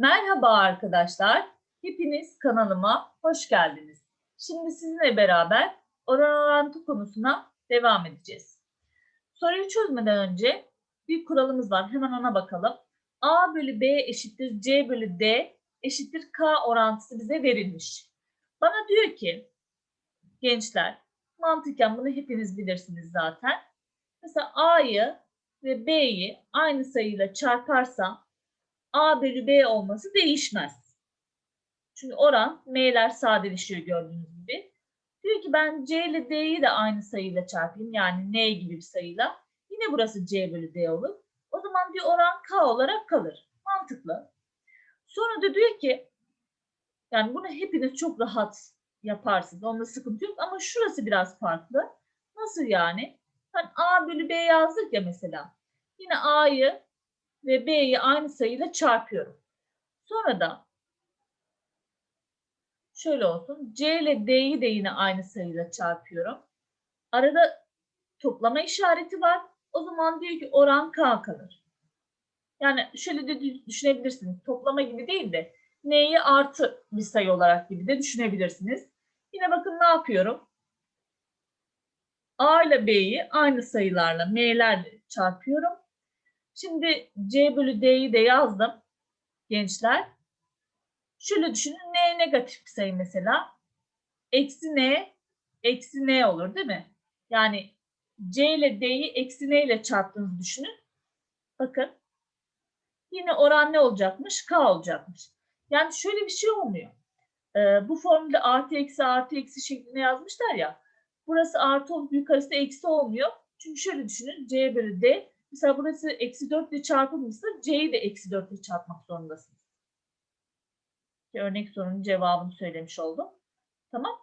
Merhaba arkadaşlar. Hepiniz kanalıma hoş geldiniz. Şimdi sizinle beraber oran orantı konusuna devam edeceğiz. Soruyu çözmeden önce bir kuralımız var. Hemen ona bakalım. A bölü B eşittir C bölü D eşittir K orantısı bize verilmiş. Bana diyor ki gençler mantıken bunu hepiniz bilirsiniz zaten. Mesela A'yı ve B'yi aynı sayıyla çarparsam A bölü B olması değişmez. Çünkü oran M'ler sadeleşiyor gördüğünüz gibi. Diyor ki ben C ile D'yi de aynı sayıyla çarpayım. Yani N gibi bir sayıyla. Yine burası C bölü D olur. O zaman bir oran K olarak kalır. Mantıklı. Sonra da diyor ki yani bunu hepiniz çok rahat yaparsınız. Onda sıkıntı yok ama şurası biraz farklı. Nasıl yani? Ben A bölü B yazdık ya mesela. Yine A'yı ve B'yi aynı sayıyla çarpıyorum. Sonra da şöyle olsun. C ile D'yi de yine aynı sayıyla çarpıyorum. Arada toplama işareti var. O zaman diyor ki oran K kalır. Yani şöyle de düşünebilirsiniz. Toplama gibi değil de N'yi artı bir sayı olarak gibi de düşünebilirsiniz. Yine bakın ne yapıyorum? A ile B'yi aynı sayılarla M'lerle çarpıyorum. Şimdi C bölü D'yi de yazdım gençler. Şöyle düşünün N negatif bir sayı mesela. Eksi N, eksi N olur değil mi? Yani C ile D'yi eksi N ile çarptığınızı düşünün. Bakın. Yine oran ne olacakmış? K olacakmış. Yani şöyle bir şey olmuyor. Ee, bu formülde artı eksi artı eksi şeklinde yazmışlar ya. Burası artı olup yukarısı eksi olmuyor. Çünkü şöyle düşünün. C bölü D Mesela burası eksi 4 ile çarpılmışsa C'yi de eksi 4 ile çarpmak zorundasınız. Örnek sorunun cevabını söylemiş oldum. Tamam.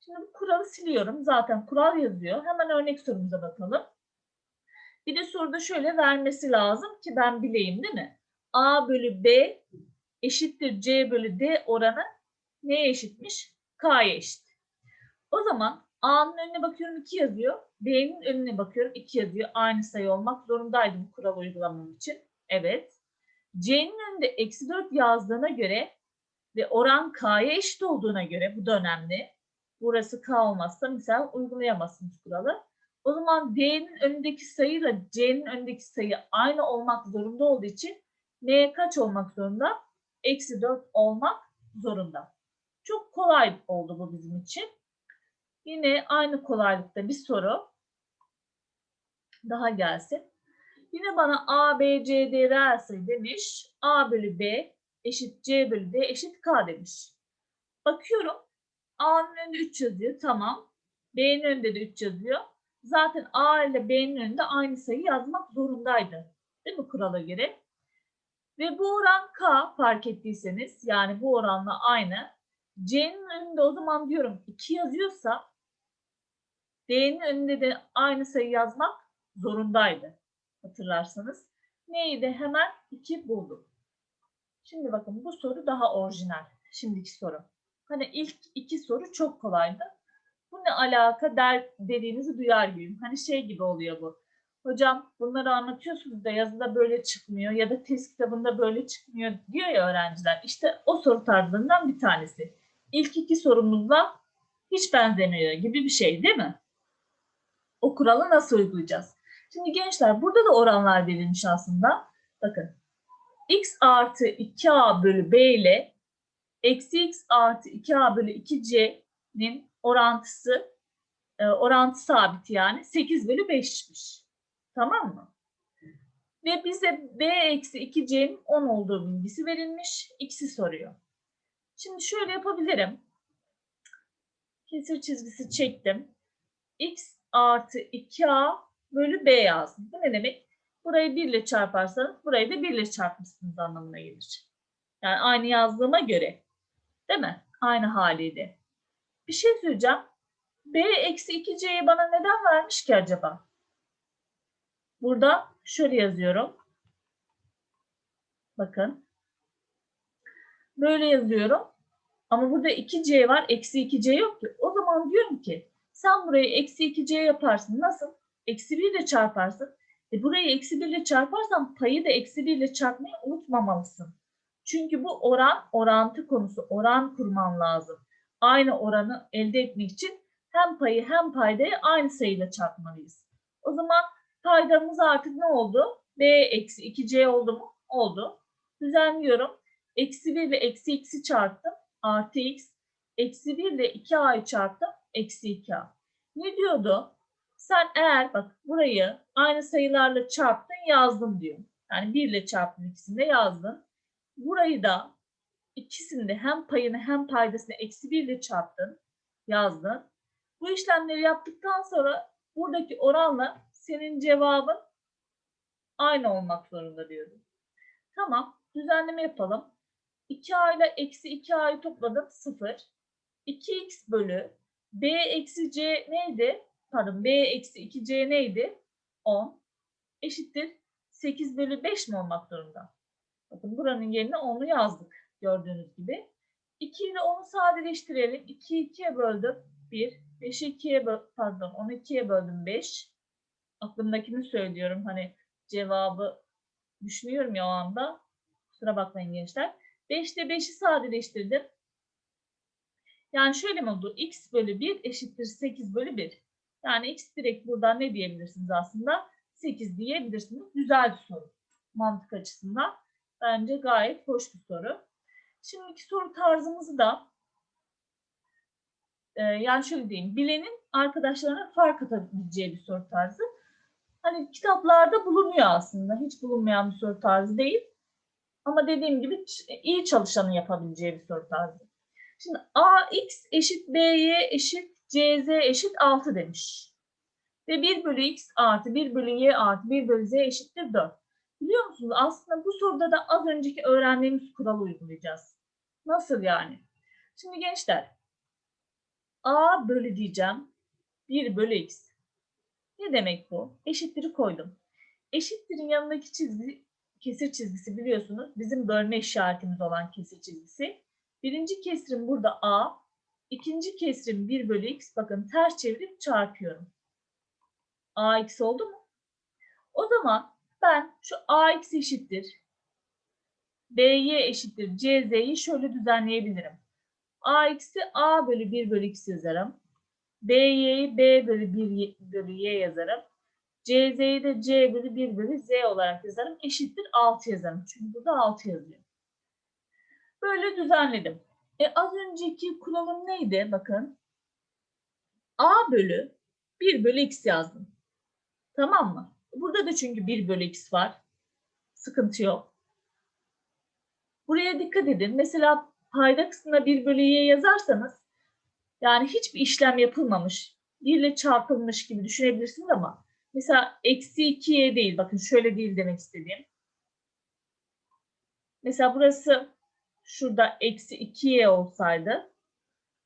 Şimdi bu kuralı siliyorum. Zaten kural yazıyor. Hemen örnek sorumuza bakalım. Bir de soruda şöyle vermesi lazım ki ben bileyim değil mi? A bölü B eşittir C bölü D oranı neye eşitmiş? K'ya eşit. O zaman A'nın önüne bakıyorum 2 yazıyor. B'nin önüne bakıyorum 2 yazıyor. Aynı sayı olmak zorundaydı bu kural uygulamam için. Evet. C'nin önünde eksi 4 yazdığına göre ve oran K'ya eşit olduğuna göre bu da önemli. Burası K olmazsa mesela uygulayamazsınız kuralı. O zaman D'nin önündeki sayıyla C'nin önündeki sayı aynı olmak zorunda olduğu için N'ye kaç olmak zorunda? Eksi 4 olmak zorunda. Çok kolay oldu bu bizim için. Yine aynı kolaylıkta bir soru daha gelsin. Yine bana A, B, C, D sayı demiş. A bölü B eşit C bölü D eşit K demiş. Bakıyorum. A'nın önünde 3 yazıyor. Tamam. B'nin önünde de 3 yazıyor. Zaten A ile B'nin önünde aynı sayı yazmak zorundaydı. Değil mi kurala göre? Ve bu oran K fark ettiyseniz yani bu oranla aynı. C'nin önünde o zaman diyorum 2 yazıyorsa D'nin önünde de aynı sayı yazmak zorundaydı. Hatırlarsanız. Neydi? Hemen 2 buldum. Şimdi bakın bu soru daha orijinal. Şimdiki soru. Hani ilk iki soru çok kolaydı. Bu ne alaka der dediğinizi duyar gibiyim. Hani şey gibi oluyor bu. Hocam bunları anlatıyorsunuz da yazıda böyle çıkmıyor ya da test kitabında böyle çıkmıyor diyor ya öğrenciler. İşte o soru tarzlarından bir tanesi. İlk iki sorumuzla hiç benzemiyor gibi bir şey değil mi? O kuralı nasıl uygulayacağız? Şimdi gençler burada da oranlar verilmiş aslında. Bakın x artı 2a bölü b ile eksi x artı 2a bölü 2c'nin orantısı e, orantı sabit yani 8 bölü 5'miş. Tamam mı? Ve bize b eksi 2c'nin 10 olduğu bilgisi verilmiş. X'i soruyor. Şimdi şöyle yapabilirim. Kesir çizgisi çektim. x artı 2a bölü b yazdım. Bu ne demek? Burayı 1 ile çarparsanız burayı da 1 ile çarpmışsınız anlamına gelir. Yani aynı yazdığıma göre. Değil mi? Aynı haliyle. Bir şey söyleyeceğim. b eksi 2c'yi bana neden vermiş ki acaba? Burada şöyle yazıyorum. Bakın. Böyle yazıyorum. Ama burada 2c var. Eksi 2c yok ki. O zaman diyorum ki sen burayı eksi 2c yaparsın. Nasıl? Eksi 1 ile çarparsın. E burayı eksi 1 ile çarparsan payı da eksi 1 ile çarpmayı unutmamalısın. Çünkü bu oran orantı konusu. Oran kurman lazım. Aynı oranı elde etmek için hem payı hem paydayı aynı sayıyla çarpmalıyız. O zaman paydamız artık ne oldu? B eksi 2C oldu mu? Oldu. Düzenliyorum. Eksi 1 ile eksi x'i çarptım. Artı x. Eksi 1 ile 2a'yı çarptım. Eksi 2a. Ne diyordu? Sen eğer bak burayı aynı sayılarla çarptın yazdın diyor. Yani 1 ile çarptın ikisini de yazdın. Burayı da ikisini de hem payını hem paydasını eksi 1 ile çarptın. Yazdın. Bu işlemleri yaptıktan sonra buradaki oranla senin cevabın aynı olmak zorunda diyorum. Tamam. Düzenleme yapalım. 2a ile eksi 2a'yı topladım 0. 2x bölü b eksi c neydi? Pardon b eksi 2c neydi? 10 eşittir 8 bölü 5 mi olmak zorunda? Bakın buranın yerine 10'u yazdık gördüğünüz gibi. 2 ile 10'u sadeleştirelim. 2'yi 2'ye böldüm 1. 5'i 2'ye böl pardon 10'u 2'ye böldüm 5. Aklımdakini söylüyorum hani cevabı düşünüyorum ya o anda. Kusura bakmayın gençler. 5 ile 5'i sadeleştirdim. Yani şöyle mi oldu? x bölü 1 eşittir 8 bölü 1. Yani x direkt buradan ne diyebilirsiniz aslında? 8 diyebilirsiniz. Güzel bir soru. Mantık açısından. Bence gayet hoş bir soru. Şimdiki soru tarzımızı da e, yani şöyle diyeyim. Bilenin arkadaşlarına fark atabileceği bir soru tarzı. Hani kitaplarda bulunuyor aslında. Hiç bulunmayan bir soru tarzı değil. Ama dediğim gibi iyi çalışanın yapabileceği bir soru tarzı. Şimdi ax eşit by eşit cz eşit 6 demiş. Ve 1 bölü x artı 1 bölü y artı 1 bölü z eşittir 4. Biliyor musunuz aslında bu soruda da az önceki öğrendiğimiz kuralı uygulayacağız. Nasıl yani? Şimdi gençler a bölü diyeceğim 1 bölü x. Ne demek bu? Eşitleri koydum. Eşittirin yanındaki çizgi kesir çizgisi biliyorsunuz bizim bölme işaretimiz olan kesir çizgisi. Birinci kesrim burada a, ikinci kesrim 1 bölü x. Bakın ters çevirip çarpıyorum. ax oldu mu? O zaman ben şu ax eşittir by eşittir cz'yi şöyle düzenleyebilirim. ax'i a bölü 1 bölü x yazarım. by'yi b bölü 1 bölü y yazarım. CZ'yi de C bölü 1 bölü Z olarak yazarım. Eşittir 6 yazarım. Çünkü burada 6 yazıyor. Böyle düzenledim. E az önceki kuralım neydi? Bakın. A bölü 1 bölü X yazdım. Tamam mı? Burada da çünkü 1 bölü X var. Sıkıntı yok. Buraya dikkat edin. Mesela payda kısmına 1 bölü Y yazarsanız yani hiçbir işlem yapılmamış. 1 ile çarpılmış gibi düşünebilirsiniz ama Mesela eksi 2'ye değil. Bakın şöyle değil demek istediğim. Mesela burası şurada eksi 2'ye olsaydı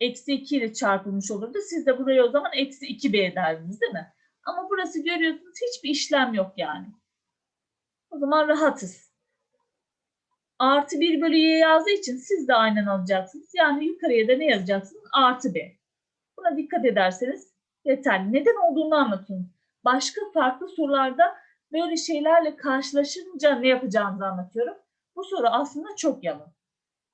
eksi 2 ile çarpılmış olurdu. Siz de buraya o zaman eksi 2b ederdiniz değil mi? Ama burası görüyorsunuz hiçbir işlem yok yani. O zaman rahatız. Artı 1 bölü y yazdığı için siz de aynen alacaksınız. Yani yukarıya da ne yazacaksınız? Artı b. Buna dikkat ederseniz yeterli. Neden olduğunu anlatıyorum başka farklı sorularda böyle şeylerle karşılaşınca ne yapacağımızı anlatıyorum. Bu soru aslında çok yalın.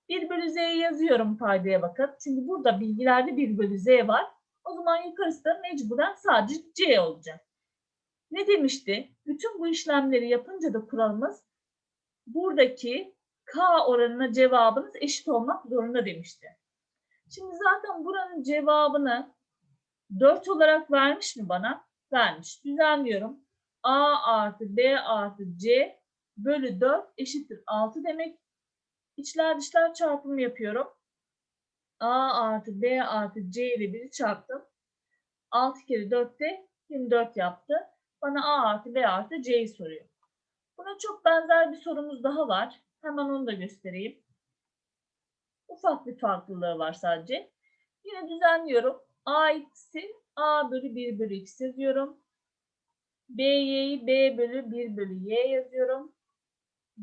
1 bölü z'yi yazıyorum paydaya bakın. Çünkü burada bilgilerde 1 bölü z var. O zaman yukarısı da mecburen sadece c olacak. Ne demişti? Bütün bu işlemleri yapınca da kuralımız buradaki k oranına cevabınız eşit olmak zorunda demişti. Şimdi zaten buranın cevabını 4 olarak vermiş mi bana? vermiş. Düzenliyorum. A artı B artı C bölü 4 eşittir 6 demek. İçler dışlar çarpımı yapıyorum. A artı B artı C ile 1'i çarptım. 6 kere 4 de 24 yaptı. Bana A artı B artı C'yi soruyor. Buna çok benzer bir sorumuz daha var. Hemen onu da göstereyim. Ufak bir farklılığı var sadece. Yine düzenliyorum. A eksi A bölü 1 bölü x yazıyorum. B'yi B bölü 1 bölü y yazıyorum.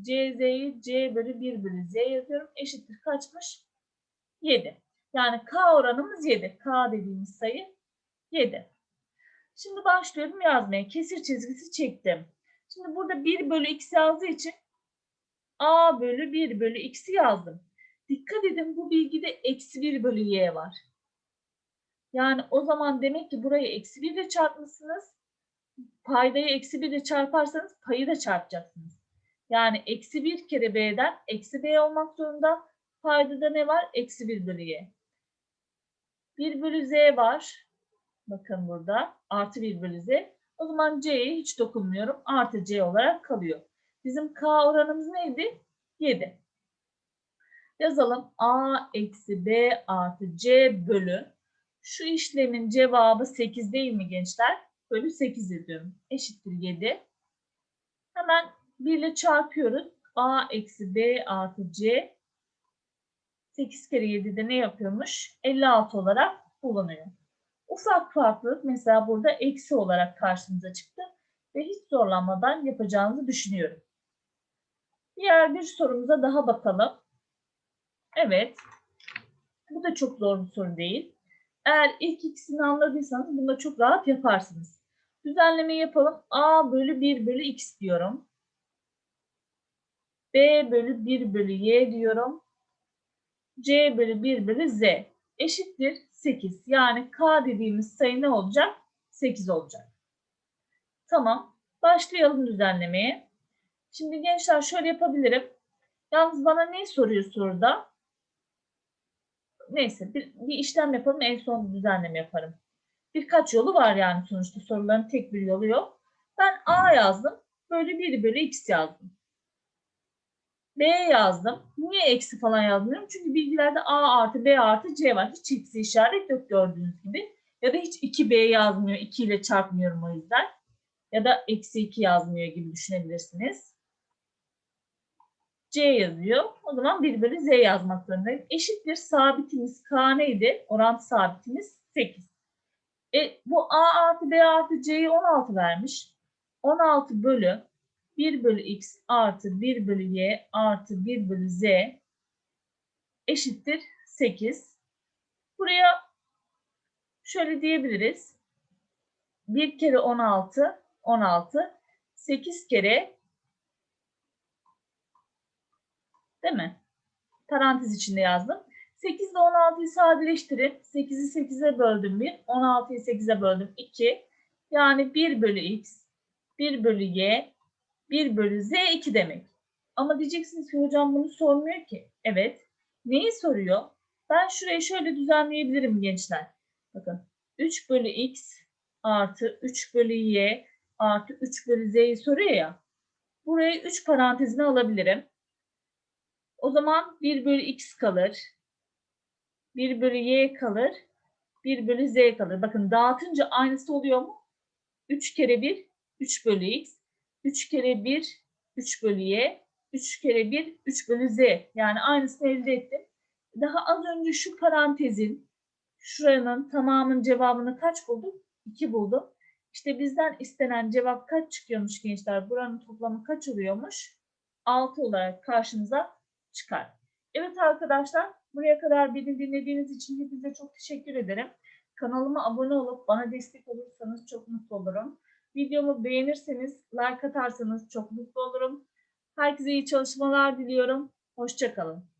CZ'yi C bölü 1 bölü z yazıyorum. Eşittir kaçmış? 7. Yani K oranımız 7. K dediğimiz sayı 7. Şimdi başlıyorum yazmaya. Kesir çizgisi çektim. Şimdi burada 1 bölü x yazdığı için a bölü 1 bölü x'i yazdım. Dikkat edin bu bilgide eksi 1 bölü y var. Yani o zaman demek ki burayı eksi 1 ile çarpmışsınız. Paydayı eksi 1 ile çarparsanız payı da çarpacaksınız. Yani eksi 1 kere b'den eksi b olmak zorunda. Paydada ne var? Eksi 1 bölü y. 1 bölü z var. Bakın burada. Artı 1 bölü z. O zaman c'ye hiç dokunmuyorum. Artı c olarak kalıyor. Bizim k oranımız neydi? 7. Yazalım. a eksi b artı c bölü. Şu işlemin cevabı 8 değil mi gençler? Bölü 8 ediyorum. Eşittir 7. Hemen 1 ile çarpıyoruz. a eksi b artı c 8 kere 7'de ne yapıyormuş? 56 olarak bulunuyor. Ufak farklılık mesela burada eksi olarak karşımıza çıktı ve hiç zorlanmadan yapacağınızı düşünüyorum. Diğer bir sorumuza daha bakalım. Evet. Bu da çok zor bir soru değil. Eğer ilk ikisini anladıysanız bunu da çok rahat yaparsınız. Düzenleme yapalım. A bölü 1 bölü x diyorum. B bölü 1 bölü y diyorum. C bölü 1 bölü z eşittir 8. Yani k dediğimiz sayı ne olacak? 8 olacak. Tamam. Başlayalım düzenlemeye. Şimdi gençler şöyle yapabilirim. Yalnız bana ne soruyor soruda? Neyse bir, bir işlem yapalım en son düzenleme yaparım. Birkaç yolu var yani sonuçta soruların tek bir yolu yok. Ben A yazdım. Bölü 1 bölü x yazdım. B yazdım. Niye eksi falan yazmıyorum? Çünkü bilgilerde A artı B artı C var. Hiç eksi işaret yok gördüğünüz gibi. Ya da hiç 2B yazmıyor. 2 ile çarpmıyorum o yüzden. Ya da eksi 2 yazmıyor gibi düşünebilirsiniz. C yazıyor. O zaman 1 bölü Z yazmak zorundayım. Eşittir sabitimiz K neydi? Orantı sabitimiz 8. E, bu A artı B artı C'yi 16 vermiş. 16 bölü 1 bölü x artı 1 bölü y artı 1 bölü z eşittir 8. Buraya şöyle diyebiliriz. 1 kere 16, 16. 8 kere değil mi? Parantez içinde yazdım. 8 ile 16'yı sadeleştirin. 8'i 8'e böldüm 1. 16'yı 8'e böldüm 2. Yani 1 bölü x, 1 bölü y, 1 bölü z 2 demek. Ama diyeceksiniz ki hocam bunu sormuyor ki. Evet. Neyi soruyor? Ben şurayı şöyle düzenleyebilirim gençler. Bakın 3 bölü x artı 3 bölü y artı 3 bölü z'yi soruyor ya. Burayı 3 parantezine alabilirim. O zaman 1 bölü x kalır. 1 bölü y kalır. 1 bölü z kalır. Bakın dağıtınca aynısı oluyor mu? 3 kere 1 3 bölü x. 3 kere 1 3 bölü y. 3 kere 1 3 bölü z. Yani aynısını elde ettim. Daha az önce şu parantezin şuranın tamamının cevabını kaç bulduk? 2 buldum. İşte bizden istenen cevap kaç çıkıyormuş gençler? Buranın toplamı kaç oluyormuş? 6 olarak karşınıza çıkar. Evet arkadaşlar buraya kadar beni dinlediğiniz için hepinize çok teşekkür ederim. Kanalıma abone olup bana destek olursanız çok mutlu olurum. Videomu beğenirseniz, like atarsanız çok mutlu olurum. Herkese iyi çalışmalar diliyorum. Hoşçakalın.